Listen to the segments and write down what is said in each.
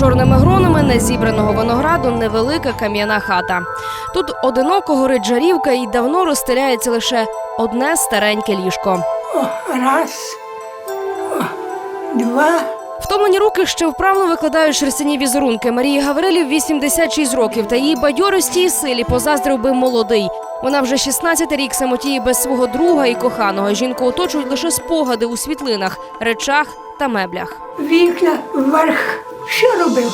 Чорними гронами незібраного винограду невелика кам'яна хата. Тут одиноко горить жарівка і давно розстеляється лише одне стареньке ліжко. О, раз, о, два. Втомлені руки ще вправно викладають шерстяні візерунки. Марії Гаврилів 86 років, та її бадьорості і силі позаздрив би молодий. Вона вже 16 рік самотіє без свого друга і коханого. Жінку оточують лише спогади у світлинах, речах та меблях. Вікна вверх. Що робив?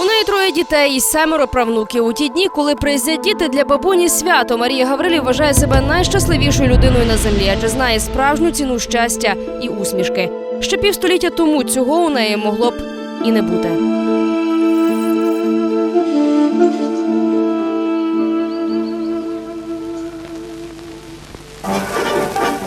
У неї троє дітей і семеро правнуків. У ті дні, коли приїздять діти для бабуні свято, Марія Гаврилів вважає себе найщасливішою людиною на землі, адже знає справжню ціну щастя і усмішки. Ще півстоліття тому цього у неї могло б і не бути. –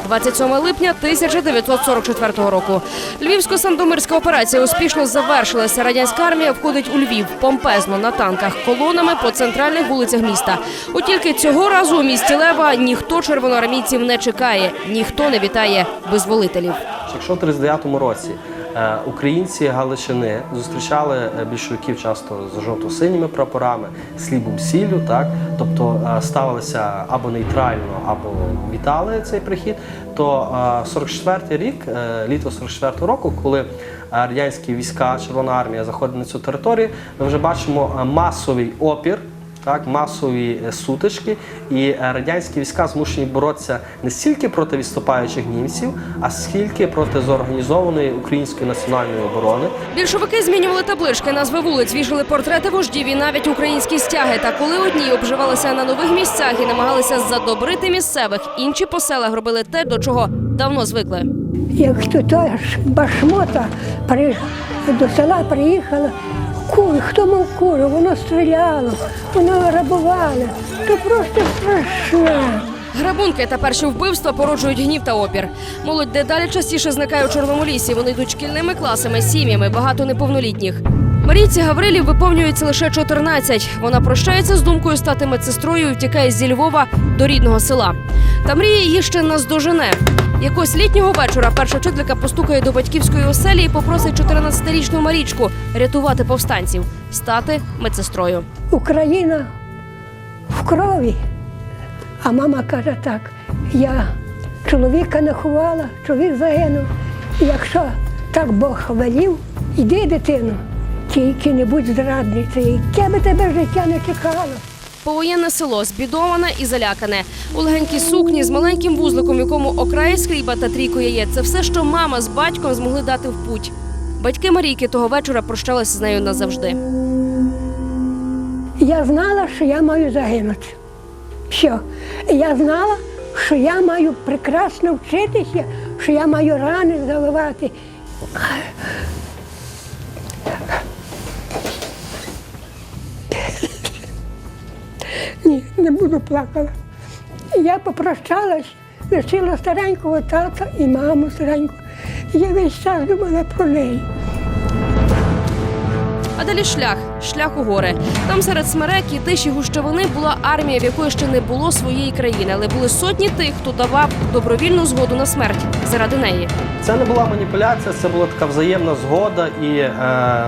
27 липня 1944 року. Львівсько-сандомирська операція успішно завершилася. Радянська армія входить у Львів помпезно на танках, колонами по центральних вулицях міста. От тільки цього разу у місті Лева ніхто червоноармійців не чекає, ніхто не вітає визволителів. Якщо в 39-му році українці Галичини зустрічали е, більшовиків часто з жовто-синіми прапорами, з хлібом сіллю, так тобто е, ставилися або нейтрально, або вітали цей прихід, то е, 44-й рік, е, літо 44-го року, коли е, радянські війська, Червона армія заходить на цю територію, ми вже бачимо е, масовий опір. Так, масові е, сутички, і е, радянські війська змушені боротися не стільки проти відступаючих німців, а скільки проти зорганізованої української національної оборони. Більшовики змінювали таблички, назви вулиць, вішали портрети вождів і навіть українські стяги. Та коли одні обживалися на нових місцях і намагалися задобрити місцевих, інші по селах робили те, до чого давно звикли. Як ж башмота при, до села приїхала, кури, хто мав кури, воно стріляло, воно грабувало. То просто страшне. Грабунки та перші вбивства породжують гнів та опір. Молодь дедалі частіше зникає у чорному лісі. Вони йдуть шкільними класами, сім'ями, багато неповнолітніх. Марійці Гаврилів виповнюється лише 14. Вона прощається з думкою стати медсестрою і втікає зі Львова до рідного села. Та мріє її ще наздожене. Якось літнього вечора перша вчителька постукає до батьківської оселі і попросить 14-річну Марічку рятувати повстанців, стати медсестрою. Україна в крові. А мама каже так: я чоловіка не ховала, чоловік загинув. І Якщо так Бог велів, іди, дитино, тільки не будь зрадницею, яке би тебе життя не чекало. Повоєнне село збідоване і залякане. У легенькій сукні з маленьким вузликом, в якому окраї скріба та трійко яєць. Це все, що мама з батьком змогли дати в путь. Батьки Марійки того вечора прощалися з нею назавжди. Я знала, що я маю загинути. Все. Я знала, що я маю прекрасно вчитися, що я маю рани заливати. Ні, не буду плакала. Я попрощалась, лишила старенького тата і маму стареньку. Я весь час думала про неї. А далі шлях, шлях у гори. Там серед смерек і тиші гущавини була армія, в якої ще не було своєї країни, але були сотні тих, хто давав добровільну згоду на смерть заради неї. Це не була маніпуляція, це була така взаємна згода і е,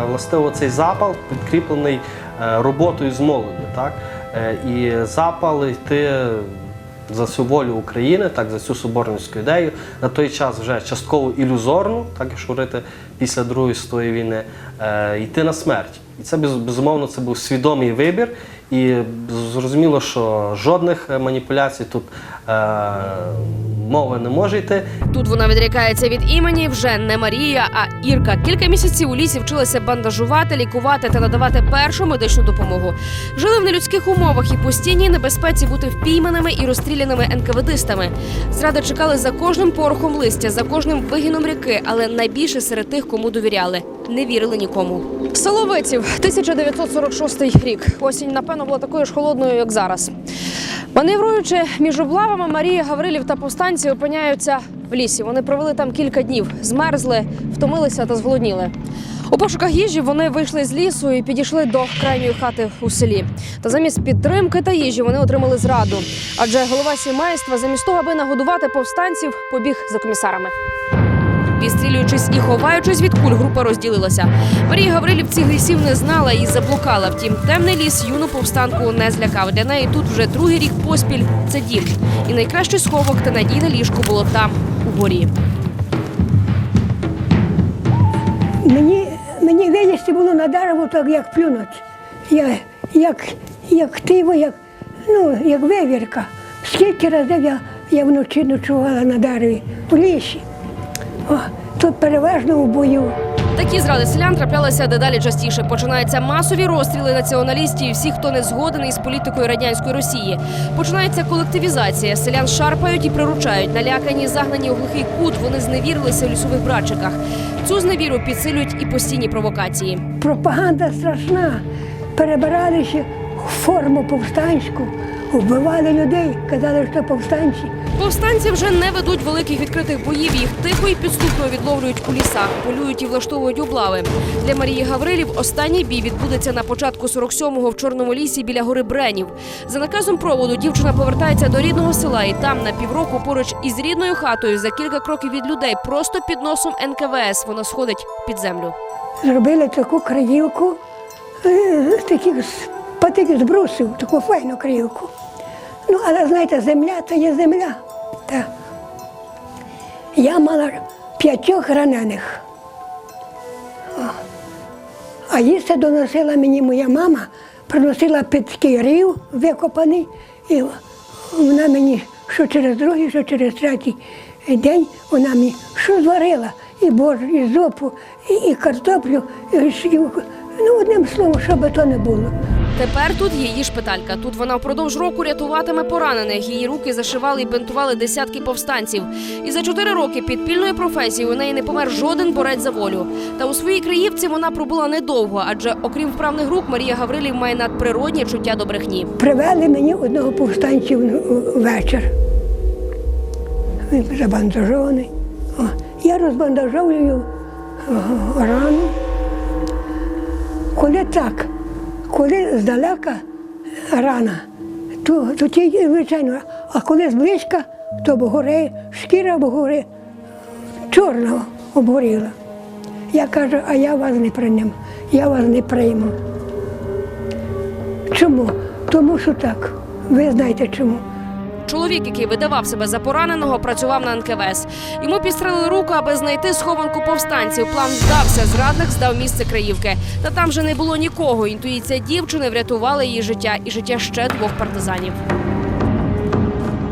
властиво цей запал підкріплений е, роботою з молоді. Так? Е, і запал йти за цю волю України, так, за цю соборницьку ідею, на той час вже частково ілюзорну, так якщо говорити після Другої світової війни, е, йти на смерть. І це безумовно це був свідомий вибір. І зрозуміло, що жодних е, маніпуляцій тут е, мови не може йти. Тут вона відрікається від імені вже не Марія, а Ірка. Кілька місяців у лісі вчилася бандажувати, лікувати та надавати першу медичну допомогу. Жили в нелюдських умовах і постійній небезпеці бути впійманими і розстріляними НКВДистами. Зради чекали за кожним порохом листя, за кожним вигином ріки, але найбільше серед тих, кому довіряли, не вірили нікому. Село Виців, 1946 рік. Осінь, напевно, була такою ж холодною, як зараз. Маневруючи між облавами, Марія Гаврилів та повстанці опиняються в лісі. Вони провели там кілька днів, змерзли, втомилися та зголодніли. У пошуках їжі вони вийшли з лісу і підійшли до крайньої хати у селі. Та замість підтримки та їжі вони отримали зраду. Адже голова сімейства, замість того, аби нагодувати повстанців, побіг за комісарами. Відстрілюючись і ховаючись від куль, група розділилася. Марія Гаврилів цих лісів не знала і заблукала. Втім, темний ліс юну повстанку не злякав. Для неї тут вже другий рік поспіль це дім. І найкращий сховок та надійне ліжко було там, у горі. Мені, мені вилізти було на дерево, так як плюнуть. Я, як, як тиво, як, ну, як вивірка. Скільки разів я, я вночі ночувала на дереві у лісі. О, тут переважно у бою. Такі зради селян траплялися дедалі частіше. Починаються масові розстріли націоналістів і всіх, хто не згоден із політикою радянської Росії. Починається колективізація. Селян шарпають і приручають. Налякані, загнані у глухий кут. Вони зневірилися у лісових братчиках. Цю зневіру підсилюють і постійні провокації. Пропаганда страшна. Перебиралися в форму повстанську, вбивали людей, казали, що повстанці. Повстанці вже не ведуть великих відкритих боїв. Їх тихо і підступно відловлюють у лісах, полюють і влаштовують облави. Для Марії Гаврилів останній бій відбудеться на початку 47-го в Чорному лісі біля гори Бренів. За наказом проводу дівчина повертається до рідного села, і там на півроку поруч із рідною хатою за кілька кроків від людей, просто під носом НКВС, вона сходить під землю. Зробили таку краївку е, таких патиків з брусів, таку файну краївку. Ну, але знаєте, земля то є земля. Та. Я мала п'ятьох ранених. А їсти доносила мені моя мама, приносила питкий рів викопаний, і вона мені що через другий, що через третій день вона мені що зварила, і борщ, і зопу, і, і картоплю, і, і, ну, одним словом, що би то не було. Тепер тут її шпиталька. Тут вона впродовж року рятуватиме поранених. Її руки зашивали і бинтували десятки повстанців. І за чотири роки підпільної професії у неї не помер жоден борець за волю. Та у своїй краївці вона пробула недовго, адже окрім вправних рук, Марія Гаврилів має надприродні чуття до брехні. Привели мені одного повстанця в- вечір. Він забандажований. Я розбандажовую рану. Коли так, коли здалека рана, то, то ті, звичайно, а коли зблизька, то обгори, шкіра обгори, чорна обгоріла. Я кажу, а я вас не прийму, я вас не прийму. Чому? Тому що так. Ви знаєте чому. Чоловік, який видавав себе за пораненого, працював на НКВС. Йому підстрелили руку, аби знайти схованку повстанців. План здався. Зрадник здав місце Краївки. Та там же не було нікого. Інтуїція дівчини врятувала її життя і життя ще двох партизанів.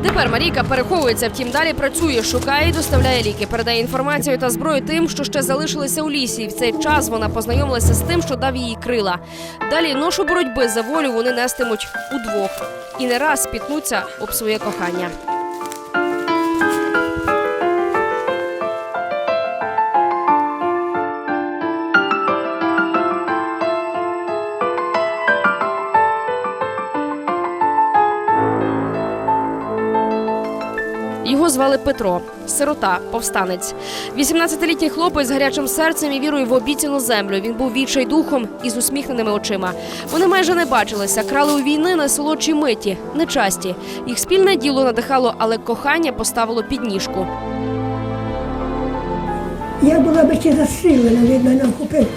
Тепер Марійка переховується, втім далі працює, шукає і доставляє ліки, передає інформацію та зброю тим, що ще залишилися у лісі. І в цей час вона познайомилася з тим, що дав їй крила. Далі ношу боротьби за волю вони нестимуть удвох і не раз спітнуться об своє кохання. Звали Петро, сирота, повстанець. 18-літній хлопець з гарячим серцем і вірою в обіцяну землю. Він був відчай духом і з усміхненими очима. Вони майже не бачилися, крали у війни на солодшій миті, нечасті. Їх спільне діло надихало, але кохання поставило під ніжку. Я була би ще застрілена, він мене купив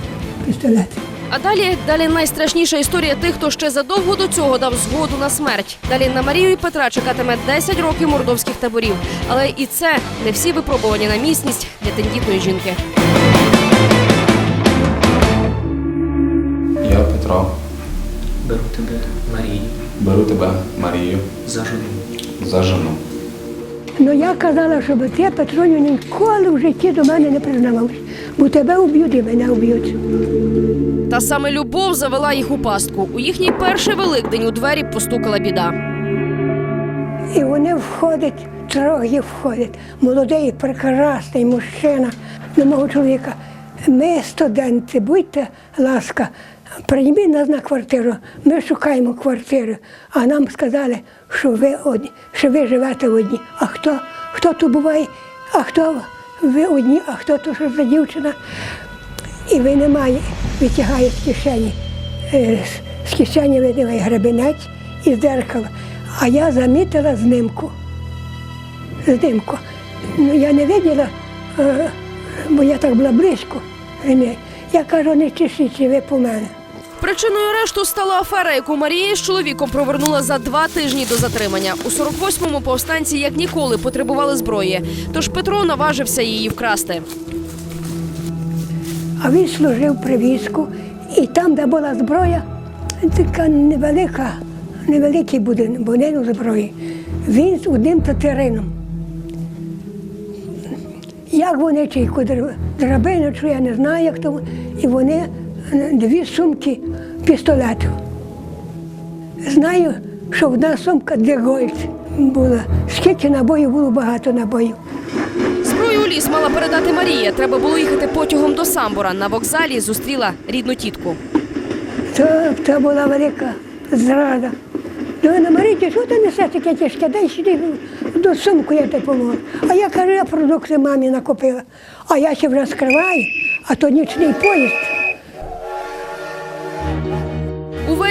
пістолет. А далі далі найстрашніша історія тих, хто ще задовго до цього дав згоду на смерть. Далі на Марію і Петра чекатиме 10 років мордовських таборів. Але і це не всі випробування на міцність для тендітної жінки. Я Петро. Беру тебе, Марію, Беру тебе, Марію, за жону. за жену. Ну я казала, щоб ти, Петроню, ніколи в житті до мене не признавався, бо тебе уб'ють і мене уб'ють. Та саме любов завела їх у пастку. У їхній перший великдень у двері постукала біда. І вони входять, трьох входять. Молодий, прекрасний мужчина до мого чоловіка. Ми, студенти, будьте ласка, прийміть нас на квартиру. Ми шукаємо квартиру. А нам сказали, що ви одні, що ви живете одні. А хто? Хто тут буває? А хто ви одні, а хто тут що за дівчина? І ви немає, витягає з кишені. Е, з- кишені видиває гребенець і дзеркало. А я замітила знимку. Знимку. Ну, я не виділа, е, бо я так була близько. Я кажу, не чешіть ви по мене. Причиною арешту стала афера, яку Марія з чоловіком провернула за два тижні до затримання. У 48-му повстанці як ніколи потребували зброї. Тож Петро наважився її вкрасти. А він служив при війську, і там, де була зброя, така невелика, невеликий будинок, будинок зброї. Він з одним тетерином. Як вони чи яку драбину, чи я не знаю, як то. І вони е, дві сумки пістолетів. Знаю, що одна сумка Дегольц була. Скільки набоїв було багато набоїв. Зброю у ліс мала передати Марія. Треба було їхати потягом до Самбора. На вокзалі зустріла рідну тітку. Це, це була велика зрада. Вона мене що ти несе таке тяжке? Дай сюди до сумку я допоможу. А я кажу, я продукти мамі накупила. А я ще вже скриваю, а то нічний поїзд.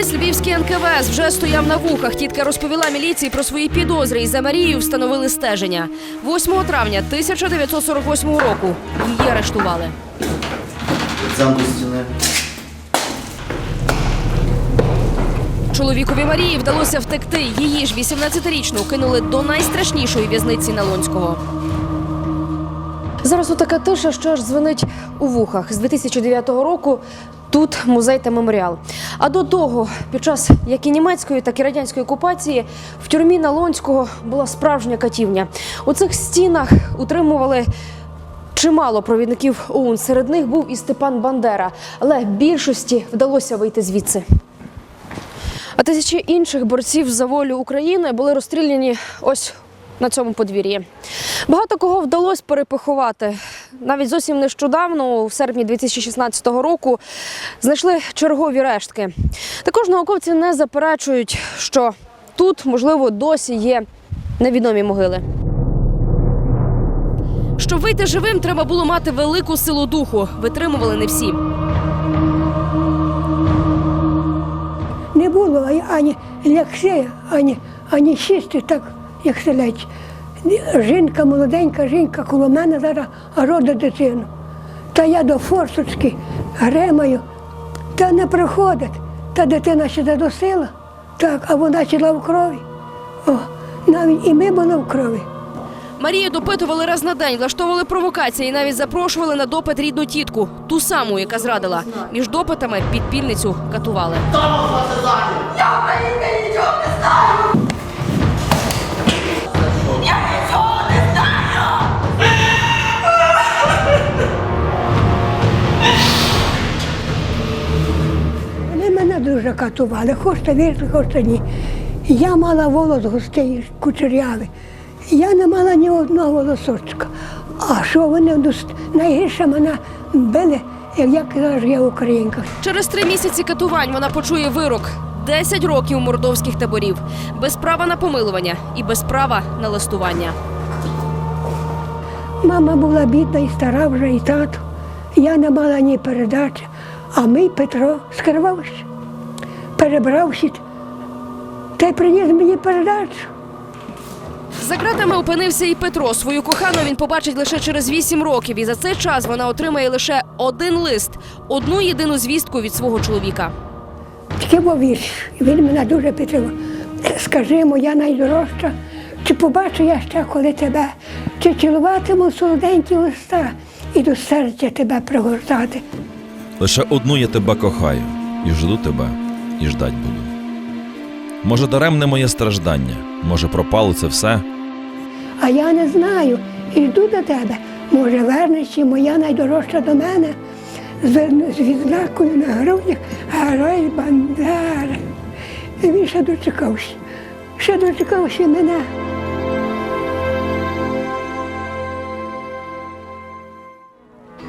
Увесь львівський НКВС вже стояв на вухах. Тітка розповіла міліції про свої підозри і за Марією встановили стеження. 8 травня 1948 року її арештували. Зам до стіни. Чоловікові Марії вдалося втекти. Її ж 18-річну кинули до найстрашнішої в'язниці Налонського. Зараз така тиша, що аж дзвонить у вухах. З 2009 року тут музей та меморіал. А до того, під час як і німецької, так і радянської окупації, в тюрмі Налонського була справжня катівня. У цих стінах утримували. Чимало провідників ОУН. Серед них був і Степан Бандера, але більшості вдалося вийти звідси. А тисячі інших борців за волю України були розстріляні ось на цьому подвір'ї. Багато кого вдалося перепиховати. Навіть зовсім нещодавно, в серпні 2016 року, знайшли чергові рештки. Також науковці не заперечують, що тут, можливо, досі є невідомі могили. Щоб вийти живим, треба було мати велику силу духу. Витримували не всі. Не було ані- лякси, ані, ані сісти так, як селець. Жінка, молоденька жінка коло мене зараз родить дитину. Та я до форсочки гремаю, та не приходить. Та дитина ще задосила, так, а вона чила в крові. О, навіть і ми були в крові. Марію допитували раз на день, влаштовували провокації і навіть запрошували на допит рідну тітку, ту саму, яка зрадила. Між допитами підпільницю катували. Вони мене дуже катували, хочете вірити, хочете ні. Я мала волос густий, кучерявий. Я не мала ні одного волосочка. А що вони найгірше мене били, як що я українка. Через три місяці катувань вона почує вирок. 10 років мордовських таборів, без права на помилування і без права на листування. Мама була бідна і стара вже, і тато. Я не мала ні передачі, а мій Петро перебрався та й приніс мені передачу. За ґратами опинився і Петро. Свою кохану він побачить лише через 8 років, і за цей час вона отримає лише один лист, одну єдину звістку від свого чоловіка. Такий був вірш. Він мене дуже підтримав. Скажи, моя найдорожча, чи побачу я ще коли тебе, чи цілуватиму солоденькі уста і до серця тебе пригортати. Лише одну я тебе кохаю, і жду тебе, і ждать буду. Може, даремне моє страждання, може, пропало це все, А я не знаю і йду до тебе. Може, вернешся моя найдорожча до мене з, відзнакою на грудях Герой Бандери. І він ще дочекався, ще дочекався мене. –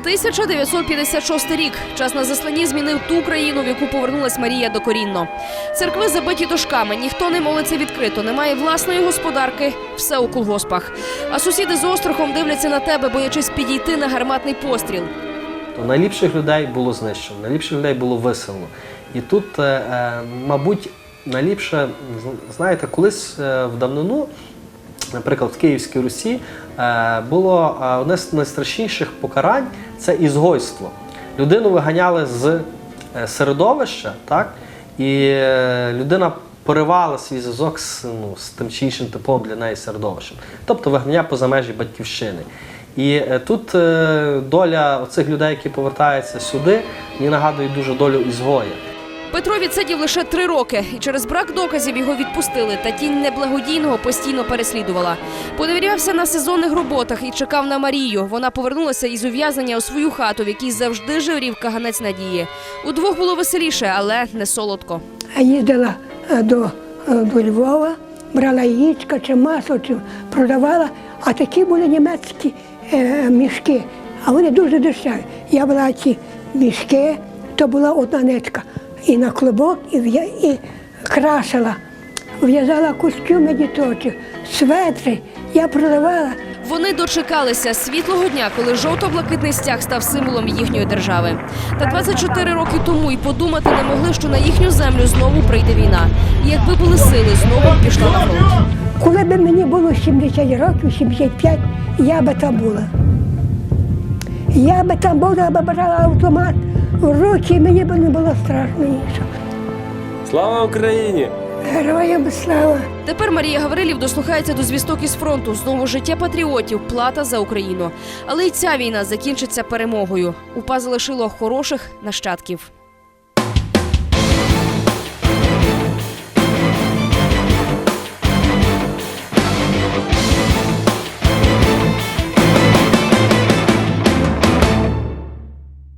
1956 рік. Час на засланні змінив ту країну, в яку повернулась Марія докорінно. Церкви забиті дошками, ніхто не молиться відкрито, немає власної господарки, все у колгоспах. А сусіди з острахом дивляться на тебе, боячись підійти на гарматний постріл. То найліпших людей було знищено, найліпших людей було виселено. І тут, е, е, мабуть, найліпше, знаєте, колись е, в давнину наприклад, в Київській Русі е, було е, одне з найстрашніших покарань це ізгойство. Людину виганяли з е, середовища, так? і людина поривала свій зв'язок з, ну, з тим чи іншим типовим для неї середовищем, тобто вигнання поза межі батьківщини. І тут доля оцих людей, які повертаються сюди, мені нагадує дуже долю ізгоя. Петро відсидів лише три роки, і через брак доказів його відпустили. Та тінь неблагодійного постійно переслідувала. Поневірявся на сезонних роботах і чекав на Марію. Вона повернулася із ув'язнення у свою хату, в якій завжди жеврів каганець надії. Удвох було веселіше, але не солодко. Їздила е, до, е, до Львова, брала яєчка чи масло, чи продавала, а такі були німецькі е, мішки, а вони дуже дешеві. Я брала ці мішки, то була одна нитка. І на клубок, і, і красила, в'язала костюми діточих, светри. Я продавала. Вони дочекалися світлого дня, коли жовто-блакитний стяг став символом їхньої держави. Та 24 роки тому і подумати не могли, що на їхню землю знову прийде війна. І якби були сили, знову б пішла на фронт. Коли б мені було 70 років, 75, я би там була. Я би там була, би брала автомат і мені б не було страшно нічого. Слава Україні! Героям слава! Тепер Марія Гаврилів дослухається до звісток із фронту. Знову життя патріотів, плата за Україну. Але й ця війна закінчиться перемогою. УПА залишило хороших нащадків.